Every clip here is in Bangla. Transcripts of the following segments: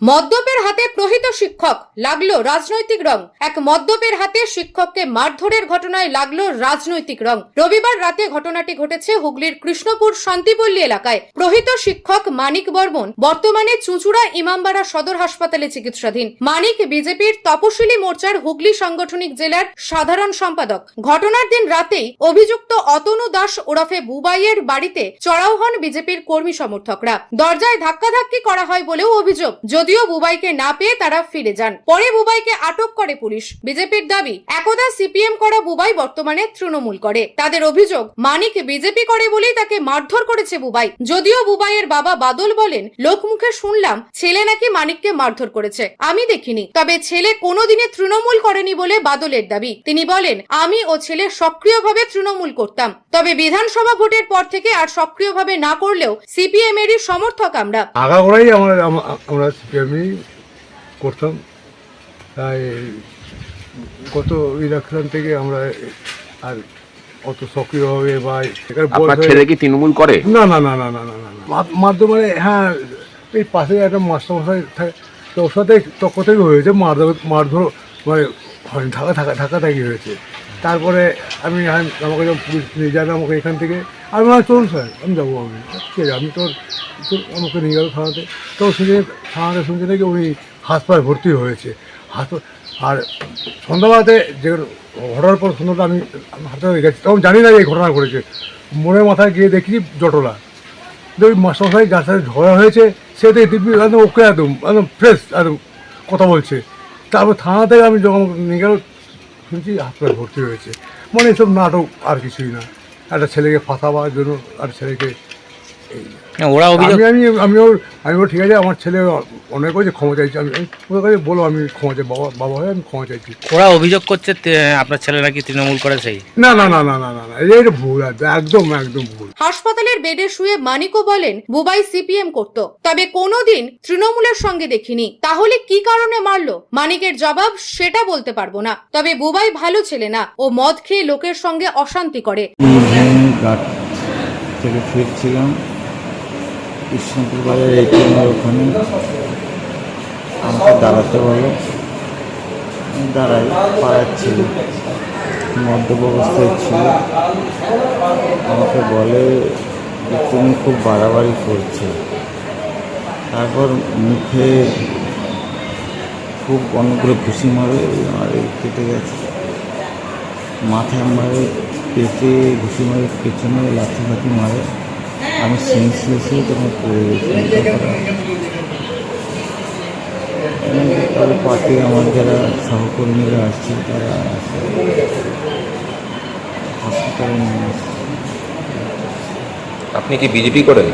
মদ্যপের হাতে প্রহিত শিক্ষক, লাগল রাজনৈতিক রং। এক মদ্যপের হাতে শিক্ষককে মারধরের ঘটনায় লাগল রাজনৈতিক রং। রবিবার রাতে ঘটনাটি ঘটেছে হুগলির কৃষ্ণপুর শান্তিপল্লী এলাকায়। প্রহিত শিক্ষক মানিক বর্মন, বর্তমানে চুঁচুড়া ইমামবাড়া সদর হাসপাতালে চিকিৎসাধীন। মানিক বিজেপির তপশিলি মোর্চার হুগলি সাংগঠনিক জেলার সাধারণ সম্পাদক। ঘটনার দিন রাতেই অভিযুক্ত অতনু দাস ওরফে বুবাইয়ের বাড়িতে চড়াও হন বিজেপির কর্মী সমর্থকরা। দরজায় ধাক্কাধাক্কি করা হয় বলেও অভিযোগ। যদিও বুবাইকে না পেয়ে তারা ফিরে যান। পরে বুবাইকে আটক করে পুলিশ। বিজেপির দাবি, একদা সিপিএম করা বুবাই বর্তমানে তৃণমূল করে। তাদের অভিযোগ, মানিক বিজেপি করে বলেই তাকে মারধর করেছে বুবাই। যদিও বুবাইয়ের বাবা বাদল বলেন, লোকমুখে শুনলাম, ছেলে নাকি মানিককে মারধর করেছে। আমি দেখিনি। তবে ছেলে কোনোদিনে তৃণমূল করেনি বলে বাদলের দাবি। তিনি বলেন, আমি ও ছেলে সক্রিয়ভাবে তৃণমূল করতাম। তবে বিধানসভা ভোটের পর থেকে আর সক্রিয়ভাবে না করলেও সিপিএম এরই সমর্থক আমরা। আগাগোড়াই আমরা আম- আজকে আমি করতাম। তাই কত ইলেকশন থেকে আমরা আর অত সক্রিয়ভাবে বা তৃণমূল করে? না না না না না না না মাধ্যমে হ্যাঁ এই পাশে একটা মাস্টারমশাই থাকে তো ওর সাথে থেকে হয়েছে মারধর মারধর মানে ঢাকা ঢাকা ঢাকা থাকি হয়েছে। তারপরে আমি আমাকে যখন পুলিশ নিয়ে যাবে আমাকে এখান থেকে আমি বললাম চলুন স্যার, আমি যাব আমি ঠিক আমি তোর তো আমাকে নিয়ে গেল থানাতে। তো সেখানে থানাতে শুনছে নাকি উনি হাসপাতালে ভর্তি হয়েছে। হাসপাতাল আর সন্ধ্যাবেলাতে যে ঘটনার পর সন্ধ্যাটা আমি হাসপাতালে গেছি। তখন জানি না এই ঘটনা ঘটেছে। মনের মাথায় গিয়ে দেখি জটলা। যে ওই মাস্টারমশাই যার সাথে ঝগড়া হয়েছে, সে দেখে দিব্যি একদম ওকে একদম একদম ফ্রেশ একদম কথা বলছে। তারপর থানা থেকে আমি যখন নিয়ে গেল, শুনছি হাসপাতালে ভর্তি হয়েছে। মানে এসব নাটক আর কিছুই না। একটা ছেলেকে ফাঁসাবার জন্য আর ছেলেকে না, ওরা অভিযোগ আমি আমি আমি ওর আমি ওর ঠিক আছে আমার ছেলে অনেক হয়েছে ক্ষমা চাইছি। আমি ওর কাছে বলো আমি ক্ষমা চাই বাবা বাবা হয়ে আমি ক্ষমা চাইছি। ওরা অভিযোগ করছে তে- আপনার ছেলে নাকি তৃণমূল করে সেই? না না না না না না না এটা ভুল একদম একদম ভুল। হাসপাতালের বেডে শুয়ে মানিকও বলেন বুবাই সিপিএম করত। তবে কোনোদিন তৃণমূলের সঙ্গে দেখিনি। তাহলে কি কারণে মারলো? মানিকের জবাব সেটা বলতে পারব না। তবে বুবাই ভালো ছেলে না। ও মদ খেয়ে লোকের সঙ্গে অশান্তি করে। থেকে ফিরছিলাম। কৃষ্ণপুর বাজার এটিএমের ওখানে। আমাকে দাঁড়াতে বলে। দাঁড়াই, পাড়ার ছিল। মদ্যপ অবস্থায় ছিল। আমাকে বলে তুমি খুব বাড়াবাড়ি করছ। তারপর মুখে খুব অনেকগুলো ঘুষি মারে আর কেটে গেছে। মাথায় মারে পেটে ঘুষি মারে, পেছনে লাথি ফাথি মারে। আমি সেন্সলেসে তখন পড়ে গেছি পার্টি আমার যারা সহকর্মীরা আসছে তারা হসপিটালে নিয়ে আপনি কি বিজেপি করেন?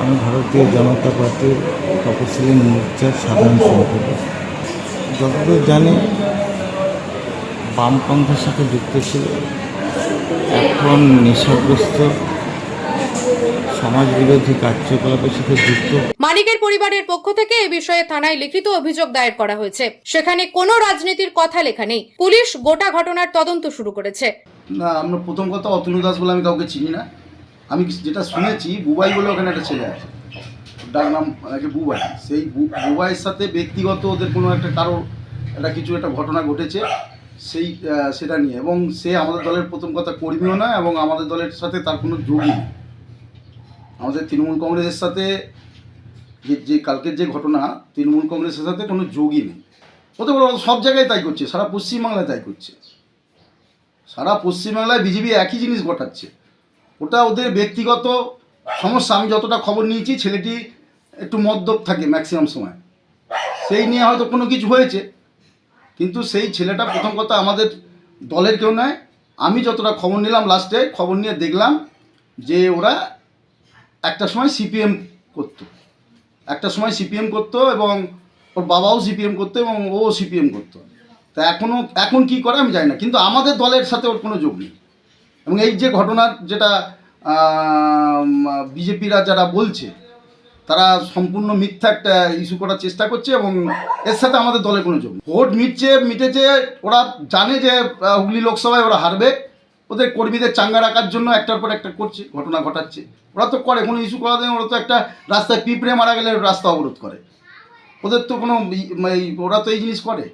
আমি ভারতীয় জনতা পার্টির তপশিলি মোর্চার সাধারণ সম্পাদক। যতদূর জানি বামপন্থার সাথে যুক্ত ছিল। এখন নেশাগ্রস্ত সমাজ বিরোধী কার্যকলাপের সাথে যুক্ত। মানিকের পরিবারের পক্ষ থেকে এ বিষয়ে থানায় লিখিত অভিযোগ দায়ের করা হয়েছে। সেখানে কোনো রাজনীতির কথা লেখা নেই। পুলিশ গোটা ঘটনার তদন্ত শুরু করেছে। না আমরা প্রথম কথা অতনু দাস বলে আমি কাউকে চিনি না। আমি যেটা শুনেছি বুবাই বলে ওখানে একটা ছেলে আছে। ডাক নাম আছে বুবাই। সেই বু- বুবাইয়ের সাথে ব্যক্তিগত ওদের কোনো একটা কারও একটা কিছু একটা ঘটনা ঘটেছে সেই সেটা নিয়ে। এবং সে আমাদের দলের প্রথম কথা কর্মীও না এবং আমাদের দলের সাথে তার কোনো যোগই নেই। আমাদের তৃণমূল কংগ্রেসের সাথে যে যে কালকের যে ঘটনা, তৃণমূল কংগ্রেসের সাথে কোনো যোগই নেই। হতে পারে সব জায়গায় তাই করছে, সারা পশ্চিমবাংলায় তাই করছে। সারা পশ্চিমবাংলায় বিজেপি একই জিনিস ঘটাচ্ছে। ওটা ওদের ব্যক্তিগত সমস্যা। আমি যতটা খবর নিয়েছি, ছেলেটি একটু মদ্যপ থাকে ম্যাক্সিমাম সময়। সেই নিয়ে হয়তো কোনো কিছু হয়েছে। কিন্তু সেই ছেলেটা প্রথম কথা আমাদের দলের কেউ নয়। আমি যতটা খবর নিলাম লাস্টে খবর নিয়ে দেখলাম যে ওরা একটা সময় সিপিএম করতো। একটা সময় সিপিএম করতো এবং ওর বাবাও সিপিএম করতো এবং ও সিপিএম করতো। তা এখনও এখন কি করে আমি জানি না, কিন্তু আমাদের দলের সাথে ওর কোনো যোগ নেই। এবং এই যে ঘটনার যেটা বিজেপিরা যারা বলছে, তারা সম্পূর্ণ মিথ্যা একটা ইস্যু করার চেষ্টা করছে এবং এর সাথে আমাদের দলের কোনো যোগ। ভোট মিটছে, মিটেছে, ওরা জানে যে হুগলি লোকসভায় ওরা হারবে। ওদের কর্মীদের চাঙ্গা রাখার জন্য একটার পর একটা করছে, ঘটনা ঘটাচ্ছে। ওরা তো করে, কোনো ইস্যু করা দেয় ওরা তো একটা রাস্তায় পিঁপড়ে মারা গেলে রাস্তা অবরোধ করে। ওদের তো কোনো ওরা তো এই জিনিস করে।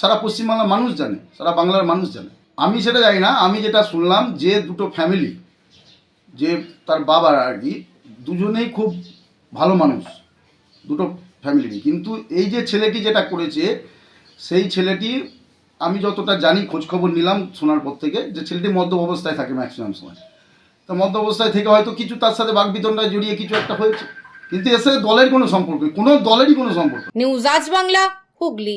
সারা পশ্চিমবাংলার মানুষ জানে, সারা বাংলার মানুষ জানে। আমি সেটা জানি না, আমি যেটা শুনলাম যে দুটো ফ্যামিলি যে তার বাবার আর কি, দুজনেই খুব ভালো মানুষ, দুটো ফ্যামিলি কিন্তু এই যে ছেলেটি যেটা করেছে, সেই ছেলেটি আমি যতটা জানি, খোঁজখবর নিলাম শোনার পর থেকে যে ছেলেটি মদ্য অবস্থায় থাকে ম্যাক্সিমাম সময়। তো মদ্য অবস্থায় থেকে হয়তো কিছু তার সাথে বাগবিতণ্ডায় জড়িয়ে কিছু একটা হয়েছে। কিন্তু এর সাথে দলের কোনো সম্পর্ক, কোনো দলেরই কোনো সম্পর্ক। নিউজ আজ বাংলা, হুগলি।